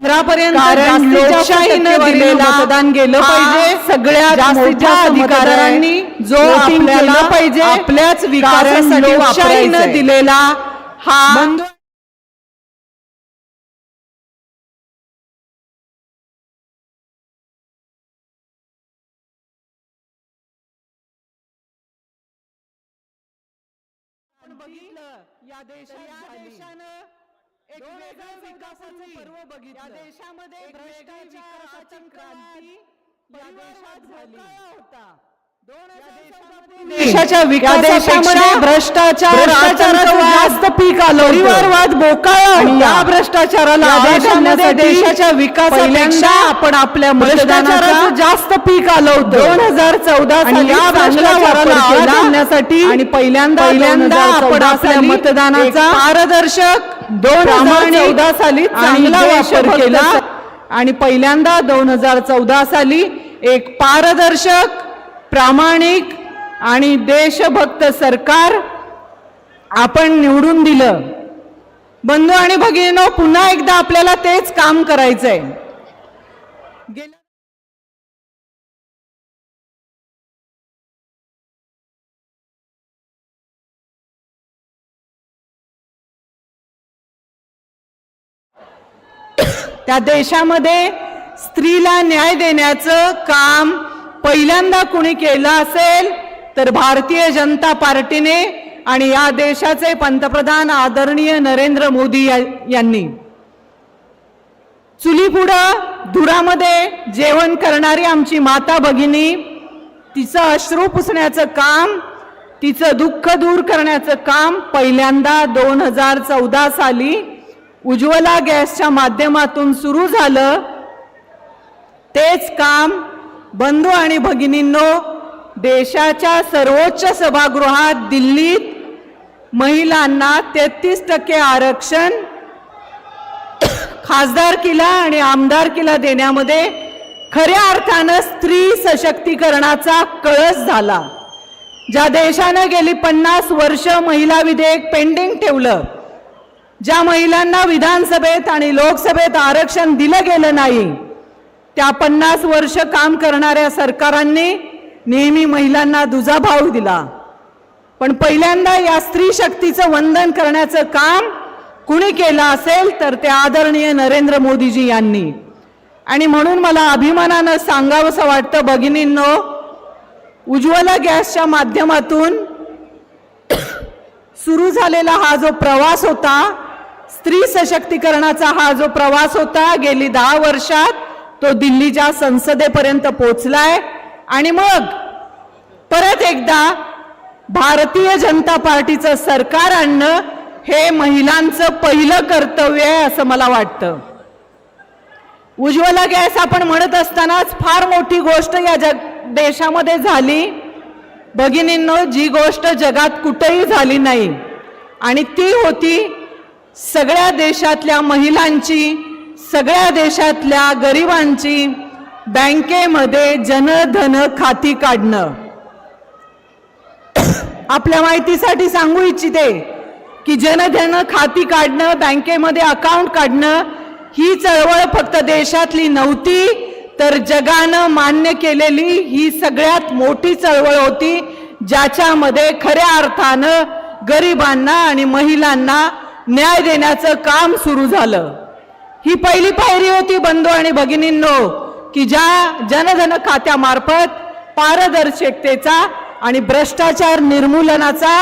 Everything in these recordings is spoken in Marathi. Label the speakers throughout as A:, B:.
A: केंद्रापर्यंत
B: कारण लोकशाहीनं
A: टक्केवारीनं
B: दिलेला
A: मतदान गेलं पाहिजे
B: सगळ्यात
A: जास्तीत
B: मोठा
A: जास्त
B: अधिकार आहे.
A: मतदारांनी जो आपल्याला
B: पाहिजे.
A: आपल्याच विकासासाठी
B: लोकशाहीनं
A: वापरायचंय.
B: दिलेला हा बघितलं या देशानं एक वेगळं विकासाचं पर्व बघितलं या देशामध्ये भ्रष्टाचाराची क्रांती या देशात झाली होता
A: देशाच्या
B: विकासापेक्षा
A: विकासामध्ये भ्रष्टाचार
B: जास्त पीक आलं होतं.
A: परिवारवाद बोकाळा
B: आणि
A: होता.
B: या भ्रष्टाचाराला
A: देशामध्ये देशाच्या विकासापेक्षा
B: पहिल्यांदा आपण आपल्या
A: भ्रष्टाचाराचं
B: जास्त पीक आलं होतं
A: दोन हजार चौदा
B: आणि
A: साली
B: या भ्रष्टाचाराला. घालण्यासाठी
A: आणि पहिल्यांदा
B: पहिल्यांदा
A: 2014
B: आपण आपल्या मतदानाचा
A: पारदर्शक
B: दोन हजार चौदा साली चांगला वापर केला.
A: आणि पहिल्यांदा दोन हजार चौदा साली एक पारदर्शक प्रामाणिक आणि देशभक्त सरकार आपण निवडून दिलं. बंधू आणि भगिनीनो पुन्हा एकदा आपल्याला तेच काम करायचंय. त्या देशामध्ये स्त्रीला न्याय देण्याचं काम पहिल्यांदा कुणी केलं असेल तर भारतीय जनता पार्टीने आणि या देशाचे पंतप्रधान आदरणीय नरेंद्र मोदी यांनी. चुलीपुढं धुरामध्ये जेवण करणारी आमची माता भगिनी तिचं अश्रू पुसण्याचं काम तिचं दुःख दूर करण्याचं काम पहिल्यांदा दोन हजार चौदा साली उज्ज्वला गॅसच्या माध्यमातून सुरू झालं. तेच काम बंधू आणि भगिनींनो देशाच्या सर्वोच्च सभागृहात दिल्लीत महिलांना तेहतीस टक्के आरक्षण खासदारकीला आणि आमदारकीला देण्यामध्ये खऱ्या अर्थानं स्त्री सशक्तीकरणाचा कळस झाला. ज्या देशानं गेली पन्नास वर्ष महिला विधेयक पेंडिंग ठेवलं ज्या महिलांना विधानसभेत आणि लोकसभेत आरक्षण दिलं गेलं नाही त्या पन्नास वर्ष काम करणाऱ्या सरकारांनी नेहमी महिलांना दुजाभाव दिला. पण पहिल्यांदा या स्त्री शक्तीचं वंदन करण्याचं काम कुणी केलं असेल तर ते आदरणीय नरेंद्र मोदीजी यांनी. आणि म्हणून मला अभिमानानं सांगावंसं वाटतं भगिनींनो उज्ज्वला गॅसच्या माध्यमातून सुरू झालेला हा जो प्रवास होता स्त्री सशक्तीकरणाचा हा जो प्रवास होता गेली दहा वर्षात तो दिल्लीच्या संसदेपर्यंत पोचलाय. आणि मग परत एकदा भारतीय जनता पार्टीचं सरकार आणणं हे महिलांचं पहिलं कर्तव्य आहे असं मला वाटतं. उज्ज्वला गॅस आपण म्हणत असतानाच फार मोठी गोष्ट या जग देशामध्ये झाली. भगिनींनो जी गोष्ट जगात कुठेही झाली नाही. आणि ती होती सगळ्या देशातल्या महिलांची सगळ्या देशातल्या गरिबांची बँकेमध्ये जनधन खाती काढणं. आपल्या माहितीसाठी सांगू इच्छिते की जनधन खाती काढणं बँकेमध्ये अकाउंट काढणं ही चळवळ फक्त देशातली नव्हती तर जगानं मान्य केलेली ही सगळ्यात मोठी चळवळ होती ज्याच्यामध्ये खऱ्या अर्थानं गरिबांना आणि महिलांना न्याय देण्याचं काम सुरू झालं. ही पहिली पायरी होती बंधू आणि भगिनींनो की ज्या जनधन खात्यामार्फत पारदर्शकतेचा आणि भ्रष्टाचार निर्मूलनाचा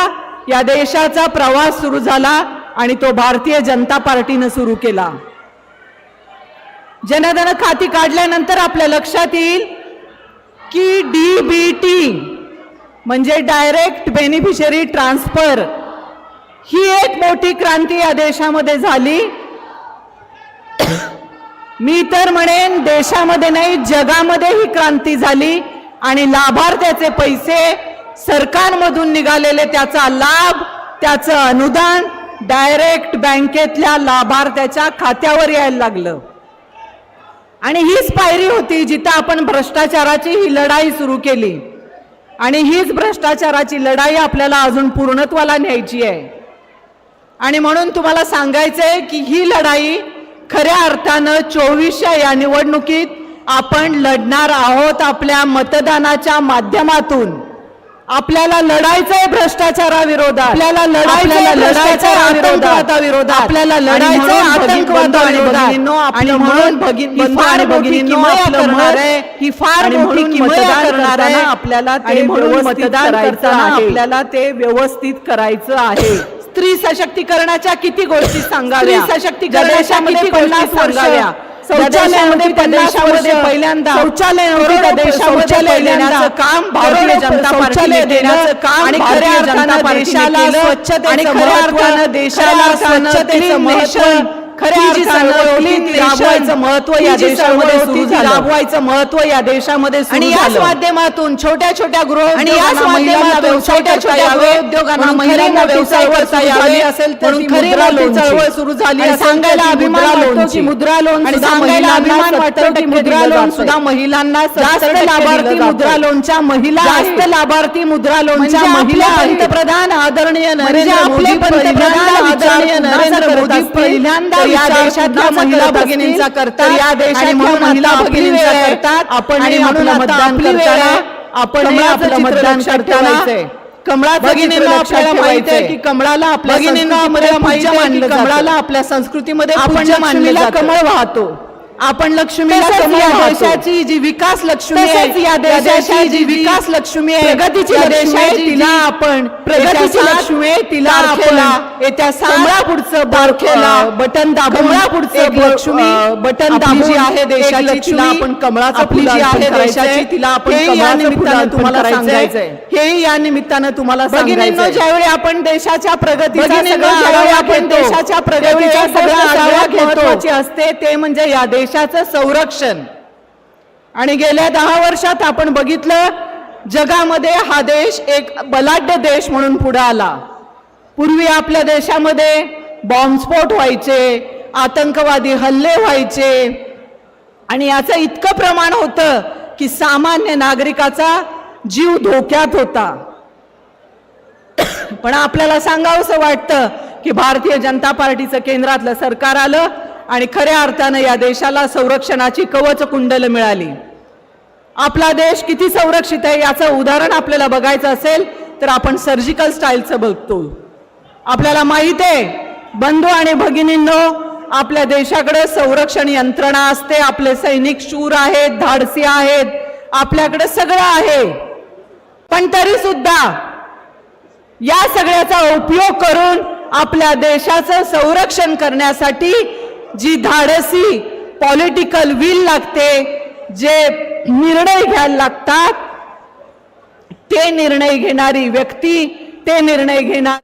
A: या देशाचा प्रवास सुरू झाला आणि तो भारतीय जनता पार्टीनं सुरू केला. जनधन खाती काढल्यानंतर आपल्या लक्षात येईल की डी बी टी म्हणजे डायरेक्ट बेनिफिशरी ट्रान्सफर ही एक मोठी क्रांती या देशामध्ये झाली. मी तर म्हणेन देशामध्ये नाही जगामध्ये ही क्रांती झाली आणि लाभार्थ्याचे पैसे सरकारमधून निघालेले त्याचा लाभ त्याचं अनुदान डायरेक्ट बँकेतल्या लाभार्थ्याच्या खात्यावर यायला लागलं. आणि हीच पायरी होती जिथं आपण भ्रष्टाचाराची ही लढाई सुरू केली. आणि हीच भ्रष्टाचाराची लढाई आपल्याला अजून पूर्णत्वाला न्यायची आहे. आणि म्हणून तुम्हाला सांगायचंय की ही लढाई खऱ्या अर्थानं चोवीसच्या या निवडणुकीत आपण लढणार आहोत आपल्या मतदानाच्या माध्यमातून. आपल्याला लढायचंय भ्रष्टाचाराविरोधात. आपल्याला ही किमया करणार आहे. आपल्याला ते म्हणून मतदान करताना आपल्याला ते व्यवस्थित करायचं आहे. स्त्री सशक्तीकरणाच्या किती गोष्टी सांगाव्या
B: स्त्री सशक्तीकरणाच्या किती गोष्टी
A: सांगाव्या. शौचालयामध्ये पहिल्यांदा
B: शौचालय.
A: देण्याचं काम भारतीय जनता
B: शौचालय
A: पार्टीने
B: देण्याचं
A: केलं
B: काम
A: आणि खऱ्या
B: जनता
A: देशाला
B: आणि खऱ्या अर्थानं देशाला स्वच्छतेचं
A: खऱ्या
B: या देशामध्ये.
A: राबवायचं महत्त्व या देशामध्ये
B: आणि याच. माध्यमातून छोट्या छोट्या गृह
A: आणि याच माध्यमातून छोट्या छोट्या उद्योगांना महिलांना व्यवसाय करता यावे असेल तर ती
B: खरी
A: मुद्रा
B: मोठी
A: लोनची.
B: चळवळ सुरू झाली
A: आणि
B: असेल
A: सांगायला
B: तर ती
A: अभिमान
B: मुद्रा
A: वाटतो
B: लोनची.
A: की मुद्रा लोन
B: आणि
A: सुद्धा
B: सांगायला
A: महिलांना
B: अभिमान
A: 70
B: वाटतो की
A: टक्के
B: मुद्रा लोन. सुद्धा महिलांना
A: जास्त
B: 70 टक्के
A: लाभार्थी मुद्रा. लोनच्या महिला
B: जास्त. लाभार्थी मुद्रा लोनच्या
A: म्हणजे
B: महिला.
A: पंतप्रधान आदरणीय
B: म्हणजे
A: नरेंद्र मोदी
B: पंतप्रधान आदरणीय नरेंद्र मोदी पहिल्यांदा
A: या देशातल्या महिला भगिनींचा करतात
B: या देशातल्या महिला भगिनींचा. करतात
A: आपण आपलं मतदान करताना. आपण आपलं मतदान करताना. कमळाचं
B: भगिनींनो, आपल्याला माहिती आहे. की कमळाला आपल्या
A: भगिनींनो, आपल्याला माहिती. कमळाला आपल्या संस्कृतीमध्ये
B: आपण
A: पूज्य मानलं
B: लक्ष्मीला
A: जातं.
B: कमळ वाहतो
A: आपण लक्ष्मीला.
B: देशाची जी विकास लक्ष्मी आहे
A: या देशाची जी
B: विकास लक्ष्मी आहे
A: प्रगतीची लक्ष्मी आहे,
B: देशाची
A: तिला आपण
B: प्रगतीची लक्ष्मी आहे, तिला आपण
A: येत्या सात
B: कमळापुढचं
A: तारखेला
B: अं, बटन एक
A: ब-
B: लक्ष्मी
A: बटन
B: जी आहे देशाची
A: लक्ष्मी,
B: तिला आपण कमळाचं फुलं
A: जी आहे देशाची तिला आपण
B: या निमित्तानं तुम्हाला. सांगायचंय
A: हेही या निमित्तानं तुम्हाला सांगायचंय.
B: ज्यावेळी आपण देशाच्या प्रगतीचा
A: आपण देशाच्या प्रगतीचा सगळा घेतो असते ते म्हणजे या देशाचं संरक्षण. आणि गेल्या दहा वर्षात आपण बघितलं जगामध्ये हा देश एक बलाढ्य देश म्हणून पुढे आला. पूर्वी आपल्या देशामध्ये बॉम्बस्फोट व्हायचे आतंकवादी हल्ले व्हायचे. आणि याचं इतकं प्रमाण होतं की सामान्य नागरिकाचा जीव धोक्यात होता. पण आपल्याला सांगावंसं वाटतं की भारतीय जनता पार्टीचं केंद्रातलं सरकार आलं आणि खऱ्या अर्थानं या देशाला संरक्षणाची कवच कुंडल मिळाली. आपला देश किती संरक्षित आहे याचं उदाहरण आपल्याला बघायचं असेल तर आपण सर्जिकल स्टाईलचं बघतो. आपल्याला माहीत आहे बंधू आणि भगिनींनो आपल्या देशाकडे संरक्षण यंत्रणा असते आपले सैनिक शूर आहेत धाडसी आहेत आपल्याकडे सगळं आहे. पण तरी सुद्धा या सगळ्याचा उपयोग करून आपल्या देशाचं संरक्षण करण्यासाठी जी धाडसी पॉलिटिकल विल लागते जे निर्णय घ्यायला लागतात ते निर्णय घेणारी व्यक्ती ते निर्णय घेणार